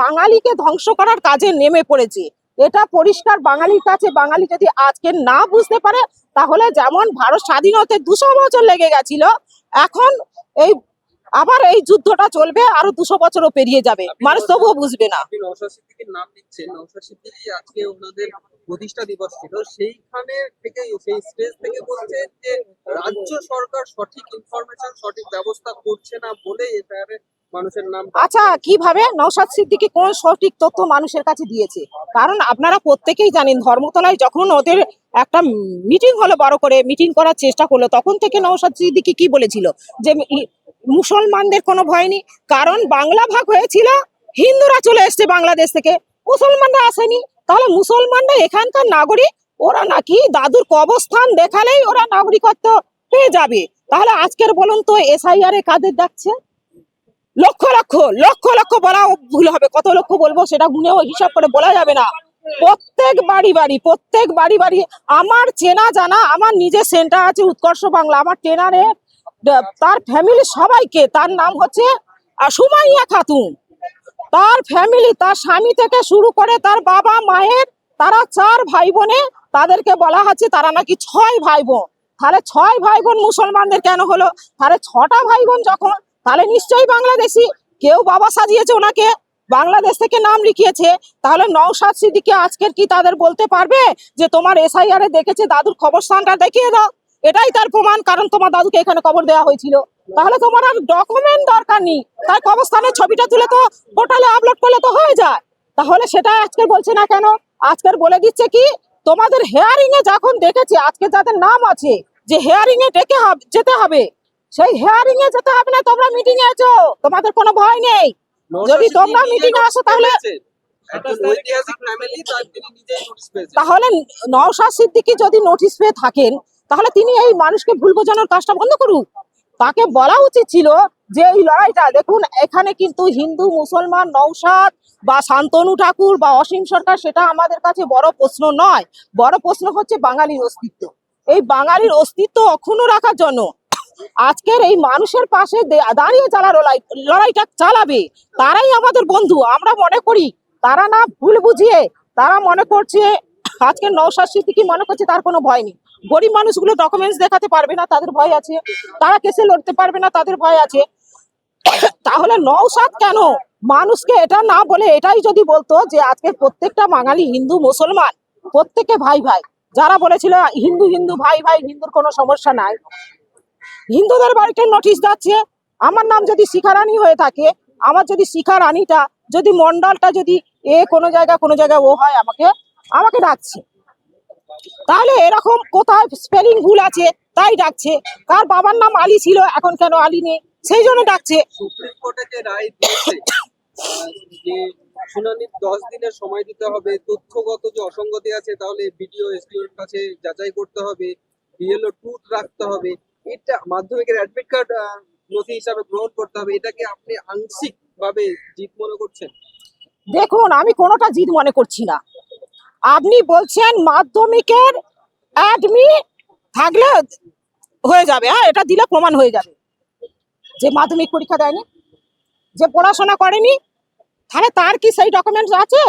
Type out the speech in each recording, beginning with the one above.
বাঙালিকে ধ্বংস করার কাজে নেমে পড়েছে। এটা পরিষ্কার বাঙালির কাছে। বাঙালি যদি আজকে না বুঝতে পারে তাহলে যেমন ভারত স্বাধীন হতে দুশো বছর লেগে গেছিল এখন এই আবার এই যুদ্ধটা চলবে আরও দুশো বছরও পেরিয়ে যাবে। মানুষ তবুও বুঝবে না। আপনি নওশাদ সিদ্দিকীর নাম নিচ্ছেন। আজকে ওনাদের প্রতিষ্ঠা দিবস ছিল। সেইখানে থেকে সেই স্টেজ থেকে বলছেন যে রাজ্য সরকার সঠিক ইনফরমেশন সঠিক ব্যবস্থা করছে না বলে এফআইআর আচ্ছা কীভাবে নৌসাদ সিদ্দিকি কোন সঠিক তথ্য মানুষের কাছে দিয়েছে? কারণ আপনারা প্রত্যেকেই জানেন, ধর্মতলায় যখন ওদের একটা মিটিং হলো বড় করে মিটিং করার চেষ্টা করল, তখন থেকে নৌসাদ সিদ্দিকি কি বলেছিল? যে মুসলমানদের কোনো ভয় নেই, কারণ বাংলা ভাগ হয়েছিল, হিন্দুরা চলে এসছে বাংলাদেশ থেকে। মুসলমানরা আসেনি। তাহলে মুসলমানরা এখানকার নাগরিক, ওরা নাকি দাদুর কবস্থান দেখালেই ওরা নাগরিকত্ব পেয়ে যাবে। তাহলে আজকের বলুন তো, এসআইআর এ কাদের ডাকছে? লক্ষ লক্ষ লক্ষ লক্ষ বলা ভুল হবে। কত লক্ষ বলব সেটা গুনেও হিসাব করে বলা যাবে না। প্রত্যেক বাড়ি বাড়ি, প্রত্যেক বাড়ি বাড়ি, আমার চেনা জানা, আমার নিজের সেন্টার আছে উৎকর্ষ বাংলা, আমার ট্রেনারে তার ফ্যামিলি সবাইকে, তার নাম হচ্ছে সুমাইয়া খাতুন। তার ফ্যামিলি তার স্বামী থেকে শুরু করে তার বাবা মায়ের, তারা চার ভাই বোনে তাদেরকে বলা হচ্ছে, তারা নাকি ছয় ভাই বোন তাহলে ছয় ভাই বোন মুসলমানদের কেন হলো? তাহলে ছটা ভাই বোন যখন তাহলে নিশ্চয়ই বাংলাদেশি। কেউ বাবা সাজিয়েছে ওনাকে, বাংলাদেশ থেকে নাম লিখিয়েছে। তাহলে নওশাদ সিদ্দিকি আজকের কি তাদের বলতে পারবে যে তোমার এসআইআর এ দেখেছে, দাদুর কবরস্থানটা দেখিয়ে দাও? এটাই তার প্রমাণ, কারণ তোমার দাদুকে এখানে কবর দেওয়া হয়েছিল। তাহলে তোমার আর ডকুমেন্ট দরকার নেই। তার কবরস্থানের ছবিটা তুলে তো পোর্টালে আপলোড করলে তো হয়ে যায়। তাহলে সেটা আজকে বলছে না কেন? আজকের বলে দিচ্ছে কি? তোমাদের হেয়ারিং এ যখন দেখেছে, আজকে যাদের নাম আছে, যে হেয়ারিং এ ডেকে যেতে হবে। সেই হেয়ারিং এ যেতে হবে না তোমরা মিটিং এ আছো তোমাদের কোনো ভয় নেই। যদি তোমরা মিটিং এ আসো তাহলে- তাহলে নওশাদ সিদ্দিকী যদি নোটিশ পেয়ে থাকেন তাহলে তিনি এই মানুষকে ভুল বোঝানোর কাজটা বন্ধ করুক। তাকে বলা উচিত ছিল যে এই লড়াইটা দেখুন এখানে কিন্তু হিন্দু মুসলমান নৌসাদ বা শান্তনু ঠাকুর বা অসীম সরকার সেটা আমাদের কাছে বড় প্রশ্ন নয়। বড় প্রশ্ন হচ্ছে বাঙালির অস্তিত্ব। এই বাঙালির অস্তিত্ব অক্ষুণ্ণ রাখার জন্য আজকের এই মানুষের পাশে দাঁড়িয়ে যারা লড়াই লড়াইটা চালাবে, তারাই আমাদের বন্ধু। আমরা মনে করি তারা না ভুল বুঝিয়ে, তারা মনে করছে আজকে নৌসাদ সিদ্দিকি মনে করছে তার কোনো ভয় নেই। গরিব মানুষগুলো ডকুমেন্টস দেখাতে পারবে না, তাদের ভয় আছে। তারা কেসে লড়তে পারবে না, তাদের ভয় আছে। তাহলে নৌসাদ কেন? মানুষকে এটা না বলে এটাই যদি বলতো যে আজকে প্রত্যেকটা বাঙালি হিন্দু, মুসলমান, প্রত্যেকে ভাই ভাই। যারা বলেছিল হিন্দু হিন্দু, ভাই ভাই, হিন্দুর কোনো সমস্যা নাই। হিন্দুদের বাড়িতে নোটিশ যাচ্ছে, আমার নাম যদি শিখা রানী হয়ে থাকে, আমার যদি শিখা রানীটা যদি মন্ডলটা যদি এ কোনো জায়গা, কোনো জায়গায় ও হয়, আমাকে আমাকে ডাকছে। তাহলে এরকম কোথায় স্পেলিং ভুল আছে, তাই ডাকছে। কার বাবার নাম আলী ছিল, এখন কেন আলী নেই? সেই জন্য ডাকছে। দশ দিনের সময় দিতে হবে, তথ্যগত যে অসঙ্গতি আছে, তাহলে কাছে যাচাই করতে হবে রাখতে হবে। এটা মাধ্যমিকের অ্যাডমিট কার্ড নথি হিসাবে গ্রহণ করতে হবে। এটাকে আপনি আংশিক ভাবে জিত মনে করছেন? দেখুন, আমি কোনোটা জিদ মনে করছি না। আপনি বলছেন মাধ্যমিকের অ্যাডমিট থাকলে হয়ে যাবে। হ্যাঁ এটা দিলে প্রমাণ হয়ে যাবে। যে মাধ্যমিক পরীক্ষা দেয়নি, যে পড়াশোনা করেনি, তাহলে তার কি সেই ডকুমেন্টস আছে?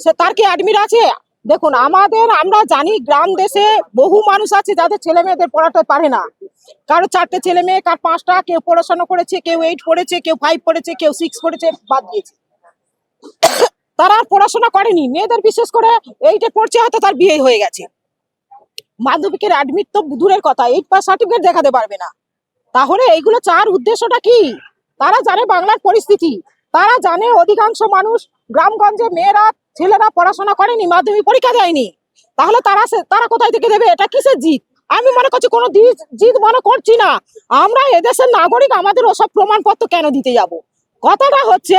সে তার কি অ্যাডমিট আছে? দেখুন, আমাদের, আমরা জানি গ্রাম দেশে বহু মানুষ আছে যাদের ছেলে মেয়েদের পড়াতে পারে না। কারও চারটে ছেলে মেয়ে, কার পাঁচটা, কেউ পড়াশোনা করেছে, কেউ এইট পড়েছে, কেউ ফাইভ পড়েছে, কেউ সিক্স পড়েছে, বাদ দিয়েছে। তারা আর পড়াশোনা করেনি। মেয়েদের বিশেষ করে এইটে পড়ছে, হয়তো তার বিয়ে হয়ে গেছে। মাধ্যমিকের অ্যাডমিট তো দূরের কথা এইট পাস সার্টিফিকেট দেখাতে পারবে না। তাহলে এইগুলো চার উদ্দেশ্যটা কি? তারা জানে বাংলার পরিস্থিতি। তারা জানে অধিকাংশ মানুষ গ্রামগঞ্জে মেয়েরা, ছেলেরা পড়াশোনা করেনি, মাধ্যমিক পরীক্ষা দেয়নি। তাহলে তারা তারা কোথায় থেকে দেবে? এটা কিসের জিত? আমি মনে করছি কোনো জিত মনে করছি না। আমরা এদেশের নাগরিক, আমাদের ওসব প্রমাণপত্র কেন দিতে যাব? কথাটা হচ্ছে,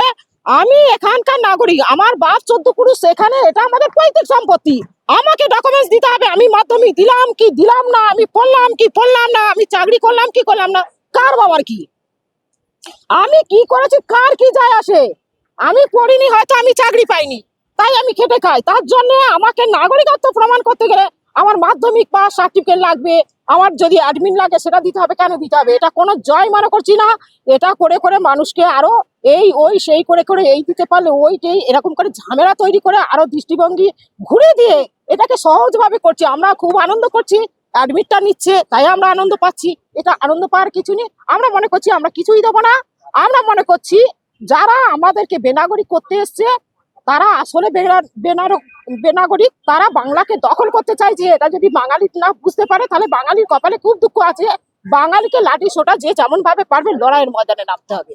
আমি এখানকার নাগরিক, আমার বাপ চোদ্দ পুরুষ, সেখানে এটা আমাদের পৈতৃক সম্পত্তি। আমাকে ডকুমেন্টস দিতে হবে, আমি মাধ্যমিক দিলাম কি, দিলাম না, আমি পড়লাম কি, পড়লাম না, আমি চাকরি করলাম কি, করলাম না, কার বাবার কি? আমি কি করেছি? কার কি যায় আসে? আমি পড়িনি, হয়তো আমি চাকরি পাইনি। তাই আমি খেটে খাই। তার জন্য আমাকে নাগরিকত্ব প্রমাণ করতে গেলে আমার মাধ্যমিক পাস সার্টিফিকেট লাগবে। আমার যদি অ্যাডমিন লাগে, সেটা দিতে হবে। কেন দিতে হবে? এটা কোনো জয় মনে করছি না। এটা করে করে মানুষকে আরও এই, ওই, সেই করে করে এই দিতে পারলে ওইটাই এরকম করে ঝামেলা তৈরি করে আরও দৃষ্টিভঙ্গি ঘুরে দিয়ে এটাকে সহজভাবে করছি। আমরা খুব আনন্দ করছি। অ্যাডমিটটা নিচ্ছে, তাই আমরা আনন্দ পাচ্ছি। এটা আনন্দ পাওয়ার কিছু নেই। আমরা মনে করছি আমরা কিছুই দেবো না। আমরা মনে করছি যারা আমাদেরকে বেনাগরিক করতে এসছে, তারা আসলে বেনাগরিক, তারা বাংলাকে দখল করতে চাইছে এটা যদি বাঙালি না বুঝতে পারে, তাহলে বাঙালির কপালে খুব দুঃখ আছে। বাঙালিকে লাঠি সোটা যে যেমন ভাবে পারবে লড়াইয়ের ময়দানে নামতে হবে।